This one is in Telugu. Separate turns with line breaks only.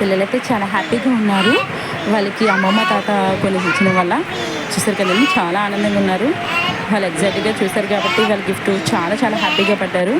పిల్లలైతే చాలా హ్యాపీగా ఉన్నారు. వాళ్ళకి అమ్మమ్మ తాత కొన్ని ఇచ్చిన వల్ల చూసారు కదండి చాలా ఆనందంగా ఉన్నారు. వాళ్ళు ఎగ్జాక్ట్గా చూసారు కాబట్టి వాళ్ళ గిఫ్ట్ చాలా చాలా హ్యాపీగా పడ్డారు.